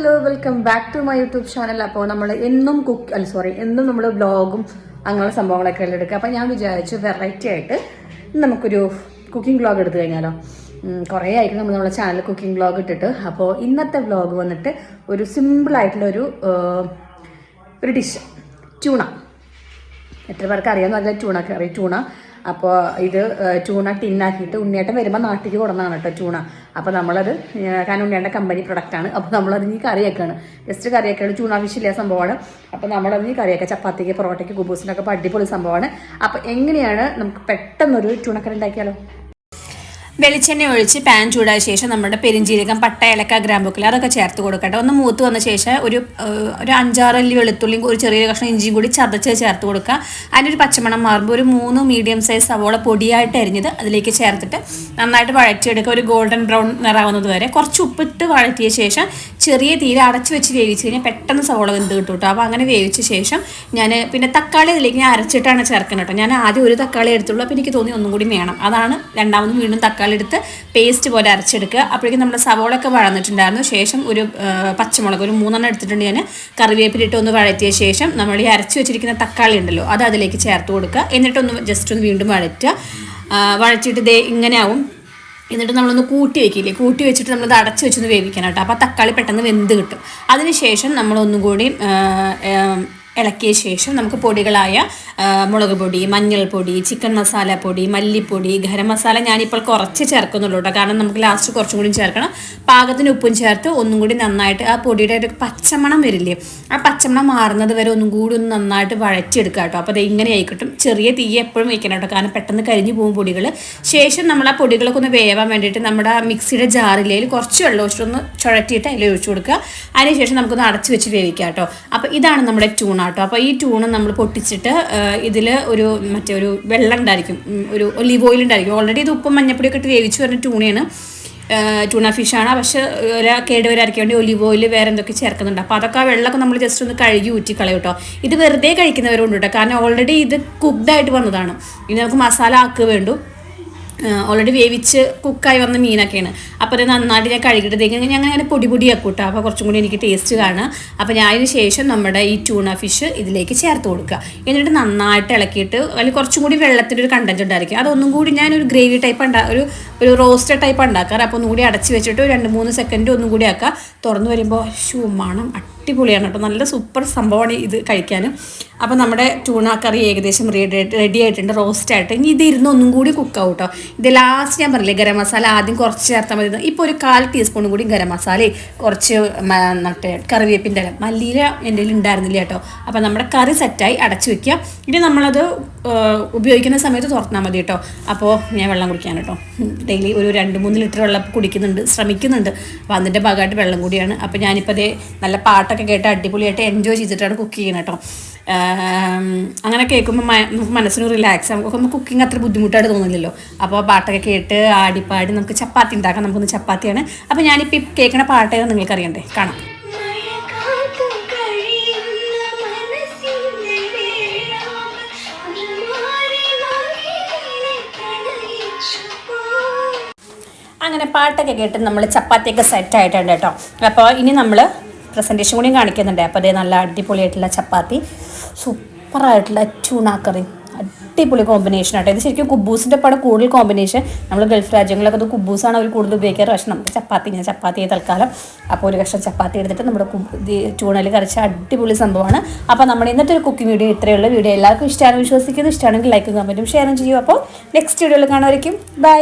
Hello welcome back to my YouTube channel അപ്പോൾ നമ്മൾ എന്നും കുക്ക് അല്ല സോറി എന്നും നമ്മൾ ബ്ലോഗും അങ്ങനെയുള്ള സംഭവങ്ങളൊക്കെ എല്ലാം എടുക്കുക. അപ്പോൾ ഞാൻ വിചാരിച്ചു വെറൈറ്റി ആയിട്ട് നമുക്കൊരു കുക്കിംഗ് ബ്ലോഗ് എടുത്തു കഴിഞ്ഞാലോ. കുറേ ആയിരിക്കും നമ്മൾ നമ്മുടെ ചാനൽ കുക്കിംഗ് ബ്ലോഗ് ഇട്ടിട്ട്. അപ്പോൾ ഇന്നത്തെ ബ്ലോഗ് വന്നിട്ട് ഒരു സിമ്പിൾ ആയിട്ടുള്ള ഒരു ഒരു ഡിഷ് ട്യൂണ എത്ര പേർക്ക് അറിയാമെന്ന് പറഞ്ഞാൽ ട്യൂണ കറി ട്യൂണ അപ്പോൾ ഇത് ട്യൂണ ടിന്നാക്കിയിട്ട് ഉണ്ണിയേട്ടൻ വരുമ്പോൾ നാട്ടിലേക്ക് കൊടുന്നതാണ് കേട്ടോ ട്യൂണ അപ്പോൾ നമ്മളത് കാരണം ഉണ്ണിയേട്ടന്റെ കമ്പനി പ്രൊഡക്റ്റാണ് അപ്പോൾ നമ്മളത് ഇനി കറിയൊക്കെയാണ് ജസ്റ്റ് കറിയൊക്കെയാണ് ട്യൂണ ഫിഷ് ഇല്ല സംഭവമാണ്. അപ്പോൾ നമ്മളത് ഇനി കറിയൊക്കെ ചപ്പാത്തിക്ക് പൊറോട്ടയ്ക്ക് കുബൂസിനൊക്കെ അടിപൊളി സംഭവമാണ്. അപ്പോൾ എങ്ങനെയാണ് നമുക്ക് പെട്ടെന്നൊരു ട്യൂണക്കറി ഉണ്ടാക്കിയാലോ? വെളിച്ചെണ്ണ ഒഴിച്ച് പാൻ ചൂടായ ശേഷം നമ്മുടെ പെരിഞ്ചീരകം പട്ട ഇലക്ക ഗ്രാമ്പുക്കിൽ അതൊക്കെ ചേർത്ത് കൊടുക്കട്ടെ. ഒന്ന് മൂത്ത് വന്ന ശേഷം ഒരു ഒരു അഞ്ചാറല്ലി വെളുത്തുള്ളിയും ഒരു ചെറിയ കഷ്ണം ഇഞ്ചിയും കൂടി ചതച്ച് ചേർത്ത് കൊടുക്കുക. അതിനൊരു പച്ചമണം മാറുമ്പോൾ ഒരു മൂന്ന് മീഡിയം സൈസ് സവോള പൊടിയായിട്ട് അരിഞ്ഞത് അതിലേക്ക് ചേർത്തിട്ട് നന്നായിട്ട് വഴറ്റിയെടുക്കുക. ഒരു ഗോൾഡൻ ബ്രൗൺ നിറാവുന്നത് വരെ. കുറച്ച് ഉപ്പിട്ട് വഴറ്റിയ ശേഷം ചെറിയ തീര അടച്ചു വെച്ച് വേവിച്ച് കഴിഞ്ഞാൽ പെട്ടെന്ന് സവോള വെന്ത് കിട്ടും കേട്ടോ അപ്പോൾ അങ്ങനെ വേവിച്ച ശേഷം ഞാൻ പിന്നെ തക്കാളി ഇതിലേക്ക് ഞാൻ അരച്ചിട്ടാണ് ചേർക്കുന്നത് കേട്ടോ ഞാൻ ആദ്യം ഒരു തക്കാളി എടുത്തുള്ളൂ. അപ്പോൾ എനിക്ക് തോന്നി ഒന്നും കൂടി വേണം. അതാണ് രണ്ടാമതും വീണ്ടും തക്കാളി എടുത്ത് പേസ്റ്റ് പോലെ അരച്ചെടുക്കുക. അപ്പോഴേക്കും നമ്മുടെ സവോള ഒക്കെ വഴന്നിട്ടുണ്ടായിരുന്നു. ശേഷം ഒരു പച്ചമുളക് ഒരു മൂന്നെണ്ണം എടുത്തിട്ടുണ്ട് ഞാൻ കറിവേപ്പിലിട്ട് ഒന്ന് വഴറ്റിയ ശേഷം നമ്മൾ ഈ അരച്ച് വെച്ചിരിക്കുന്ന തക്കാളി ഉണ്ടല്ലോ അത് അതിലേക്ക് ചേർത്ത് കൊടുക്കുക. എന്നിട്ടൊന്ന് ജസ്റ്റ് ഒന്ന് വീണ്ടും വഴറ്റുക. വഴറ്റിയിട്ട് ദേ ഇങ്ങനെ ആവും എന്നിട്ട് നമ്മളൊന്ന് കൂട്ടി വെക്കില്ലേ? കൂട്ടി വെച്ചിട്ട് നമ്മളത് അടച്ചു വെച്ചൊന്ന് വേവിക്കണം കേട്ടോ. അപ്പോൾ തക്കാളി പെട്ടെന്ന് വെന്ത് കിട്ടും. അതിനുശേഷം നമ്മളൊന്നും കൂടി ഇളക്കിയ ശേഷം നമുക്ക് പൊടികളായ മുളക് പൊടി മഞ്ഞൾപ്പൊടി ചിക്കൻ മസാല പൊടി മല്ലിപ്പൊടി ഗരം മസാല ഞാനിപ്പോൾ കുറച്ച് ചേർക്കുന്നുള്ളൂ കേട്ടോ കാരണം നമുക്ക് ലാസ്റ്റ് കുറച്ചും കൂടി ചേർക്കണം. പാകത്തിന് ഉപ്പും ചേർത്ത് ഒന്നും കൂടി നന്നായിട്ട് ആ പൊടിയുടെ ഒരു പച്ചമണം വരില്ലേ ആ പച്ചമണം മാറുന്നത് വരെ ഒന്നും കൂടി ഒന്ന് നന്നായിട്ട് വഴച്ചെടുക്കുക കേട്ടോ അപ്പോൾ അത് ഇങ്ങനെ ആയിക്കിട്ടും ചെറിയ തീ എപ്പോഴും വയ്ക്കണം കേട്ടോ കാരണം പെട്ടെന്ന് കരിഞ്ഞു പോകും പൊടികൾ ശേഷം നമ്മൾ ആ പൊടികളൊക്കെ ഒന്ന് വേവാൻ വേണ്ടിയിട്ട് നമ്മുടെ മിക്സിയുടെ ജാറിലേൽ കുറച്ച് വെള്ളം ഒഴിച്ചിട്ടൊന്ന് ചുഴറ്റിയിട്ട് അതിൽ ഒഴിച്ചു കൊടുക്കുക അതിനുശേഷം നമുക്കൊന്ന് അടച്ചു വെച്ച് വേവിക്കാം കേട്ടോ അപ്പോൾ ഇതാണ് നമ്മുടെ ട്യൂണ കേട്ടോ അപ്പോൾ ഈ ട്യൂണ നമ്മൾ പൊട്ടിച്ചിട്ട് ഇതിൽ ഒരു മറ്റേ ഒരു വെള്ളം ഉണ്ടായിരിക്കും. ഒരു ഒലിവ് ഓയിൽ ഉണ്ടായിരിക്കും. ഓൾറെഡി ഇത് ഉപ്പും മഞ്ഞപ്പൊടിയൊക്കെ ഇട്ട് വേവിച്ച് വരുന്ന ട്യൂണയാണ് ട്യൂണ ഫിഷാണ് പക്ഷേ ഒരു കേടുവരാതിരിക്കാൻ വേണ്ടി ഒലിവ് ഓയിൽ വേറെ എന്തൊക്കെ ചേർക്കുന്നുണ്ട്. അപ്പോൾ അതൊക്കെ ആ വെള്ളമൊക്കെ നമ്മൾ ജസ്റ്റ് ഒന്ന് കഴുകി ഊറ്റി കളയും കേട്ടോ ഇത് വെറുതെ കഴിക്കുന്നവരുണ്ട് കേട്ടോ കാരണം ഓൾറെഡി ഇത് കുക്ക്ഡ് ആയിട്ട് വന്നതാണ്. ഇനി നമുക്ക് മസാല ആക്കുക വേണ്ടു. ഓൾറെഡി വേവിച്ച് കുക്കായി വന്ന മീനൊക്കെയാണ്. അപ്പോൾ അത് നന്നായിട്ട് ഞാൻ കഴുകിയിട്ടേക്ക് ഞാൻ അങ്ങനെ പൊടി പൊടിയാക്കും കേട്ടോ. അപ്പോൾ കുറച്ചും കൂടി എനിക്ക് ടേസ്റ്റ് കാണുക അപ്പോൾ ഞാൻ അതിന് ശേഷം നമ്മുടെ ഈ ട്യൂണ ഫിഷ് ഇതിലേക്ക് ചേർത്ത് കൊടുക്കുക. എന്നിട്ട് നന്നായിട്ട് ഇളക്കിയിട്ട് അതിൽ കുറച്ചും കൂടി വെള്ളത്തിന്റെ ഒരു കണ്ടന്റ് ഉണ്ടായിരിക്കും. അതൊന്നും കൂടി ഒരു ഗ്രേവി ടൈപ്പ് ഉണ്ടാ ഒരു ഒരു റോസ്റ്റഡ് ടൈപ്പ് ഉണ്ടാക്കാറ്. അപ്പോൾ ഒന്നും കൂടി അടച്ച് വെച്ചിട്ട് രണ്ട് മൂന്ന് സെക്കൻഡ് ഒന്നും കൂടി ആക്കുക. തുറന്നു വരുമ്പോൾ മണം അടിപൊളിയാണ് കേട്ടോ. നല്ല സൂപ്പർ സംഭവമാണ് ഇത് കഴിക്കാനും. അപ്പോൾ നമ്മുടെ ടൂണ കറി ഏകദേശം റെഡി റെഡി ആയിട്ടുണ്ട് റോസ്റ്റ് ആയിട്ട്. ഇനി ഇത് ഇരുന്ന് ഒന്നും കൂടി കുക്കാവും കേട്ടോ. ഇത് ലാസ്റ്റ് ഞാൻ പറഞ്ഞില്ലേ ഗരം മസാല ആദ്യം കുറച്ച് ചേർത്താൽ മതി ഇപ്പോൾ ഒരു കാൽ ടീസ്പൂൺ കൂടി ഗരം മസാലയും കുറച്ച് മറ്റേ കറിവേപ്പിന്റെ ഇല. മല്ലിയില എന്റെ ഉണ്ടായിരുന്നില്ല കേട്ടോ. അപ്പോൾ നമ്മുടെ കറി സെറ്റായി അടച്ചു വെക്കുക. ഇനി നമ്മളത് ഉപയോഗിക്കുന്ന സമയത്ത് തുറന്നാൽ മതി കേട്ടോ. അപ്പോൾ ഞാൻ വെള്ളം കുടിക്കാൻ കേട്ടോ. ഡെയിലി ഒരു രണ്ട് മൂന്ന് ലിറ്റർ വെള്ളം കുടിക്കുന്നുണ്ട് ശ്രമിക്കുന്നുണ്ട്. അപ്പോൾ അതിന്റെ ഭാഗമായിട്ട് വെള്ളം കൂടിയാണ്. അപ്പോൾ ഞാനിപ്പോൾ അതേ നല്ല പാട്ടൊക്കെ കേട്ട് അടിപൊളിയായിട്ട് എൻജോയ് ചെയ്തിട്ടാണ് കുക്ക് ചെയ്യുന്നത് കേട്ടോ ആം, അങ്ങനെ കേൾക്കുമ്പോൾ നമുക്ക് മനസ്സിന് റിലാക്സ് ആകും നമുക്ക് കുക്കിംഗ് അത്ര ബുദ്ധിമുട്ടായിട്ട് തോന്നില്ലല്ലോ. അപ്പോൾ പാട്ടൊക്കെ കേട്ട് ആടിപ്പാടി നമുക്ക് ചപ്പാത്തി ഉണ്ടാക്കാം നമുക്കൊന്ന് ചപ്പാത്തിയാണ്. അപ്പോൾ ഞാനിപ്പോൾ ഈ കേൾക്കുന്ന പാട്ടേ നിങ്ങൾക്കറിയണ്ടേ നിങ്ങൾക്ക് അറിയണ്ടേ? കാണാം. അങ്ങനെ പാട്ടൊക്കെ കേട്ട് നമ്മൾ ചപ്പാത്തിയൊക്കെ സെറ്റ് ആയിട്ടുണ്ട് കേട്ടോ അപ്പോൾ ഇനി നമ്മൾ പ്രസന്റേഷൻ കൂടിയും കാണിക്കുന്നുണ്ട്. അപ്പോൾ അതേ നല്ല അടിപൊളിയായിട്ടുള്ള ചപ്പാത്തി. സൂപ്പറായിട്ടുള്ള ചൂണാക്കറി. അടിപൊളി കോമ്പിനേഷൻ ആട്ടോ. ഇത് ശരിക്കും കുബൂസിന്റെ പടം കൂടുതൽ കോമ്പിനേഷൻ നമ്മൾ ഗൾഫ് രാജ്യങ്ങളിലൊക്കെ അത് കുബൂസാണ് അവർ കൂടുതൽ ഉപയോഗിക്കാറ്. പക്ഷേ നമുക്ക് ചപ്പാത്തി ഞാൻ ചപ്പാത്തി തൽക്കാലം അപ്പോൾ ഒരു കഷ്ണം ചപ്പാത്തി എടുത്തിട്ട് നമ്മുടെ ചൂണൽ കറിച്ച അടിപൊളി സംഭവമാണ്. അപ്പോൾ നമ്മുടെ ഇന്നത്തെ ഒരു കുക്കിംഗ് വീഡിയോ ഇത്രയുള്ള വീഡിയോ എല്ലാവർക്കും ഇഷ്ടമാണ് വിശ്വസിക്കുന്നു. ഇഷ്ടമാണെങ്കിൽ ലൈക്കും കമന്റും ഷെയറും ചെയ്യും. അപ്പോൾ നെക്സ്റ്റ് വീഡിയോയിൽ കാണുമായിരിക്കും ബൈ